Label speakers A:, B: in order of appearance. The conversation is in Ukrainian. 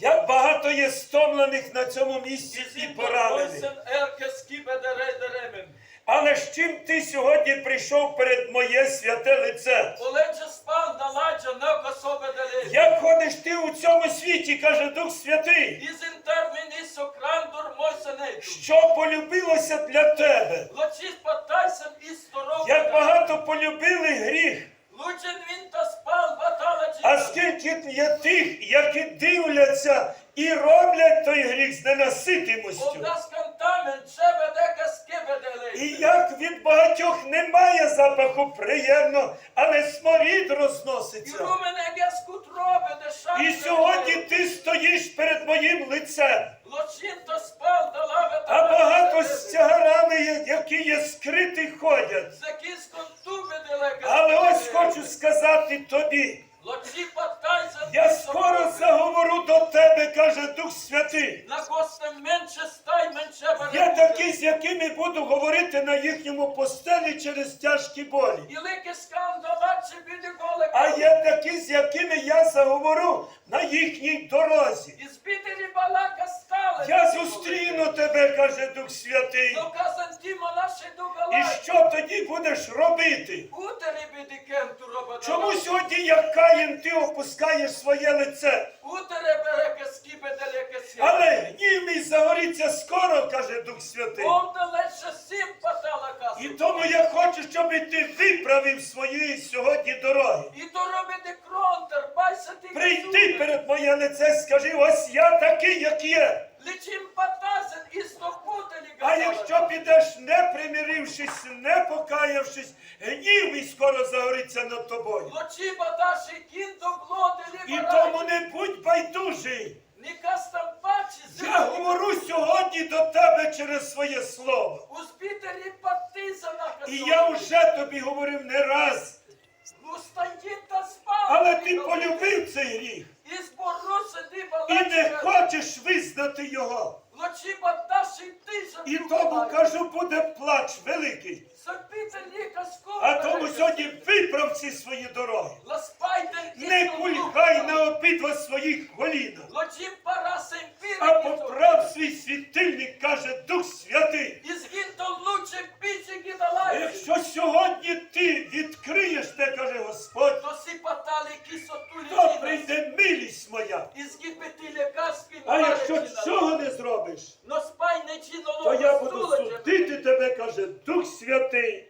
A: Як багато є стомлених на цьому місці і поранених.
B: Deremin.
A: Але з чим ти сьогодні прийшов перед моє святе лице? Як ходиш ти у цьому світі, каже Дух Святий, що полюбилося для тебе? Як багато полюбили гріх, скільки є тих, які дивляться і роблять той гріх з ненаситимостю. І як від багатьох немає запаху приємно, але сморід розноситься. І сьогодні ти стоїш перед моїм лицем. А багато з тягарами, які є скриті, ходять. Але ось хочу сказати тобі, Є такі, з якими буду говорити на їхньому постелі через тяжкі болі.
B: І лики скандалачі біди голе.
A: А є такі, з якими я заговорю на їхній дорозі.
B: І стали.
A: Я зустріну тебе, каже Дух Святий. І що тоді будеш робити? Чому сьогодні, як Каїн, ти опускаєш своє лице? Але гнів мій загоріться скоро, каже Дух Святий. І тому я хочу, щоб ти виправив свої сьогодні дороги.
B: І то робити кронтер, байся ти
A: Прийди перед моє лице, скажи, ось я такий, як є.
B: Лічим патазен і стопутелі
A: А якщо підеш не примирившись, не покаявшись, гнів мій скоро загориться над тобою.
B: Лочі бадаші кінто блоди
A: І тому не будь байдужий. Я говорю сьогодні до тебе через своє слово. І я вже тобі говорив не раз.
B: Спав.
A: Але ти полюбив цей гріх
B: І
A: і не хочеш визнати його.
B: Лочі бадаші тижа.
A: І тому кажу, буде плач великий. А тому сьогодні виправ ці свої дороги.
B: Ласпайте.
A: Не кульгай на обидва своїх
B: параси
A: А поправ свій світильник, каже Дух Святий. Якщо сьогодні ти відкриєш те, каже Господь,
B: То сі
A: то прийде милість моя. А якщо цього не зробиш, то я буду судити тебе, каже Дух Святий.